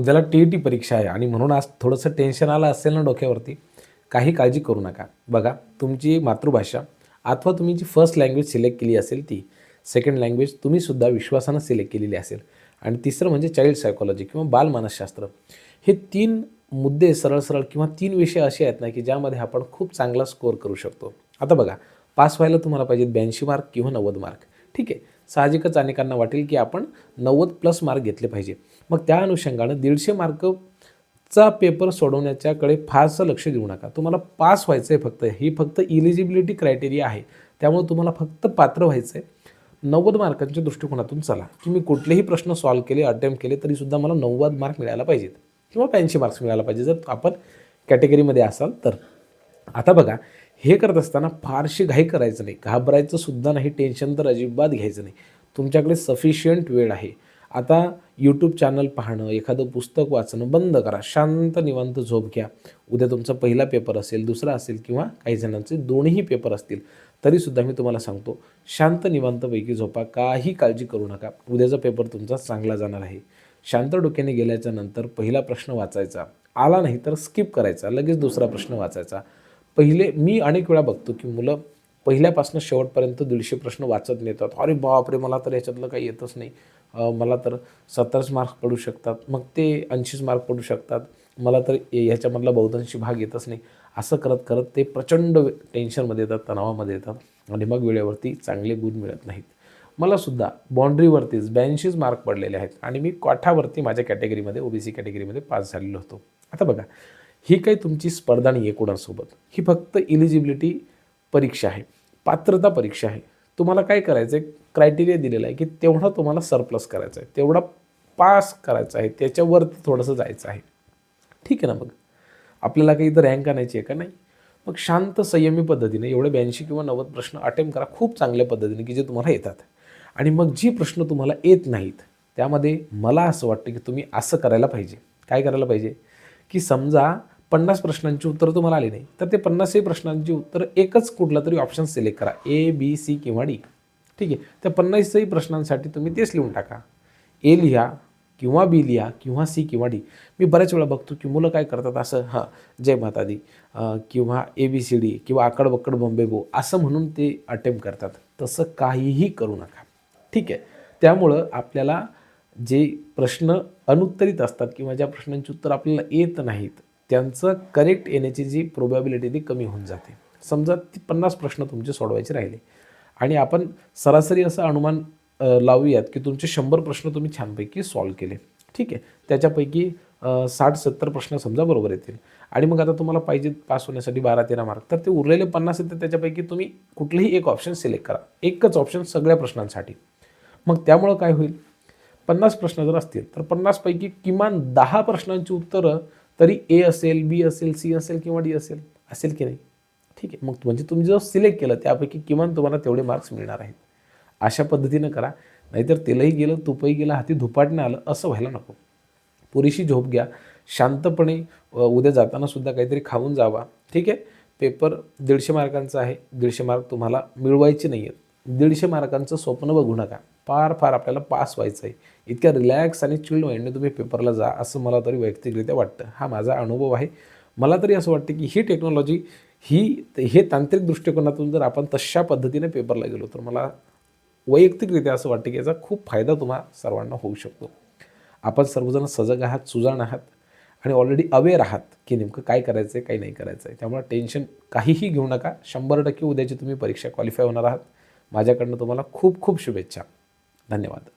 उद्याला T E T परीक्षा आहे आणि म्हणून आज थोडंसं टेन्शन आलं असेल ना डोक्यावरती काही काळजी करू नका. बघा तुमची मातृभाषा अथवा तुम्ही जी फर्स्ट लँग्वेज सिलेक्ट केली असेल ती सेकंड लँग्वेज तुम्हीसुद्धा विश्वासानं सिलेक्ट केलेली असेल. आणि तिसरं म्हणजे चाइल्ड सायकोलॉजी किंवा बालमानसशास्त्र हे तीन मुद्दे सरळ सरळ किंवा तीन विषय असे आहेत ना की ज्यामध्ये आपण खूप चांगला स्कोअर करू शकतो. आता बघा पास व्हायला तुम्हाला पाहिजेत ब्याऐंशी मार्क किंवा नव्वद मार्क ठीक आहे. साहजिकच अनेकांना वाटेल की आपण नव्वद प्लस मार्क घेतले पाहिजे. मग त्या अनुषंगानं दीडशे मार्कचा पेपर सोडवण्याच्याकडे फारसं लक्ष देऊ नका. तुम्हाला पास व्हायचं आहे फक्त. ही फक्त इलिजिबिलिटी क्रायटेरिया आहे. त्यामुळे तुम्हाला फक्त पात्र व्हायचं आहे नव्वद मार्कांच्या दृष्टिकोनातून चला. तुम्ही कुठलेही प्रश्न सॉल्व केले अटेम्प्ट केले तरीसुद्धा मला नव्वद मार्क मिळायला पाहिजेत. किंवा ब्याऐंशी मार्क्स मिळायला पाहिजे जर आपण कॅटेगरीमध्ये असाल तर. आता बघा हे करत असताना फारशी घाई करायचं नाही. घाबरायचं सुद्धा नाही टेन्शन तर अजिबात घ्यायचं नाही. तुमच्याकडे सफिशियंट वेळ आहे. आता यूट्यूब चॅनल पाहणं एखादं पुस्तक वाचणं बंद करा. शांत निवांत झोप घ्या. उद्या तुमचा पहिला पेपर असेल दुसरा असेल किंवा काही जणांचे दोन्ही पेपर असतील तरीसुद्धा मी तुम्हाला सांगतो शांत निवांतपैकी झोपा. काही काळजी करू नका. उद्याचा पेपर तुमचा चांगला जाणार आहे. शांत डोक्याने गेल्याच्यानंतर पहिला प्रश्न वाचायचा. आला नाही तर स्किप करायचा. लगेच दुसरा प्रश्न वाचायचा. पहिले मी अनेक वेळा बघतो की मुलं पहिल्यापासून शेवटपर्यंत दीडशे प्रश्न वाचत नेतात. अरे बापरे मला तर याच्यातलं काही येतच नाही. मला तर सत्तरच मार्क्स पडू शकतात. मग ते ऐंशीच मार्क पडू शकतात. मला तर ए- ह्याच्यामधला बहुतांशी भाग येतच नाही. असं करत करत ते प्रचंड टेन्शनमध्ये येतात तणावामध्ये येतात आणि मग वेळेवरती चांगले गुण मिळत नाहीत. मला सुद्धा बाँड्रीवरतीच ब्याऐंशीच मार्क पडलेले आहेत आणि मी काठावरती माझ्या कॅटेगरीमध्ये ओबीसी कॅटेगरीमध्ये पास झालेलो होतो. आता बघा ही काही तुमची स्पर्धा नाही आहे कोणासोबत. ही फक्त इलिजिबिलिटी परीक्षा आहे. पात्रता परीक्षा आहे. तुम्हाला काय करायचं आहे क्रायटेरिया दिलेला आहे की तेवढा तुम्हाला सरप्लस करायचा आहे. तेवढा पास करायचा आहे. त्याच्यावरती थोडंसं जायचं आहे. ठीक आहे ना मग? आपल्याला काही इथं रँक आणायची आहे का? नाही. मग शांत संयमी पद्धतीने एवढे ब्याऐंशी किंवा नव्वद प्रश्न अटेम्प्ट करा. खूप चांगल्या पद्धतीने की जे तुम्हाला येतात. आणि मग जी प्रश्न तुम्हाला येत नाहीत त्यामध्ये मला असं वाटतं की तुम्ही असं करायला पाहिजे. काय करायला पाहिजे? की समजा पन्नास प्रश्नांची उत्तरं तुम्हाला आली नाही तर ते पन्नासही प्रश्नांची उत्तरं एकच कुठला तरी ऑप्शन सिलेक्ट करा. ए बी सी किंवा डी ठीक आहे? त्या पन्नासही प्रश्नांसाठी तुम्ही तेच लिहून टाका. ए लिहा किंवा बी लिहा किंवा सी किंवा डी मी बऱ्याच वेळा बघतो की मुलं काय करतात असं हां जय माता दी किंवा ए बी सी डी किंवा आकडबक्कड बॉम्बे बो असं म्हणून ते अटेम्प्ट करतात. तसं काहीही करू नका. ठीक आहे? त्यामुळं आपल्याला जे प्रश्न अनुत्तरित असतात किंवा ज्या प्रश्नांची उत्तर आपल्याला येत नाहीत त्यांचं करेक्ट येण्याची जी प्रोबॅबिलिटी ती कमी होऊन जाते. समजा ती पन्नास प्रश्न तुमचे सोडवायचे राहिले आणि आपण सरासरी असं अनुमान लावूयात की तुमचे शंभर प्रश्न तुम्ही छानपैकी सॉल्व केले. ठीक आहे? त्याच्यापैकी साठ सत्तर प्रश्न समजा बरोबर येतील. आणि मग आता तुम्हाला पाहिजे पास होण्यासाठी बारा तेरा मार्क तर ते उरलेले पन्नास येते त्याच्यापैकी तुम्ही कुठलेही एक ऑप्शन सिलेक्ट करा. एकच ऑप्शन सगळ्या प्रश्नांसाठी. मग त्यामुळं काय होईल? पन्नास प्रश्न जर असतील तर पन्नासपैकी किमान दहा प्रश्नांची उत्तरं तरी ए असेल बी असेल सी असेल किंवा डी असेल असेल की नाही? ठीक आहे. मग म्हणजे तुम्ही जो सिलेक्ट केलं त्यापैकी किमान तुम्हाला तेवढे मार्क्स मिळणार आहेत. अशा पद्धतीनं करा. नाहीतर तेलही गेलं तुपही गेलं हाती धुपाटणं आलं असं व्हायला नको. पुरेशी झोप घ्या. शांतपणे उद्या जाताना सुद्धा काहीतरी खाऊन जावा. ठीक आहे? पेपर दीडशे मार्कांचा आहे. दीडशे मार्क तुम्हाला मिळवायचे नाही आहेत दीडशे मार्कांचं स्वप्न बघू नका. फार फार आपल्याला पास व्हायचं आहे इतक्या रिलॅक्स आणि चिल्ड माइंडने तुम्ही पेपरला जा असं मला तरी वैयक्तिकरित्या वाटतं. हा माझा अनुभव आहे. मला तरी असं वाटतं की ही टेक्नॉलॉजी ही हे तांत्रिक दृष्टिकोनातून जर आपण तशा पद्धतीने पेपरला गेलो तर मला वैयक्तिकरित्या असं वाटतं की याचा खूप फायदा तुम्हा सर्वांना होऊ शकतो. आपण सर्वजण सजग आहात सुजाण आहात आणि ऑलरेडी अवेअर आहात की नेमकं काय करायचं आहे काही नाही करायचं आहे त्यामुळे टेन्शन काहीही घेऊ नका. शंभर टक्के उद्याची तुम्ही परीक्षा क्वालिफाय होणार आहात. माझ्याकडनं तुम्हाला खूप खूप शुभेच्छा. धन्यवाद.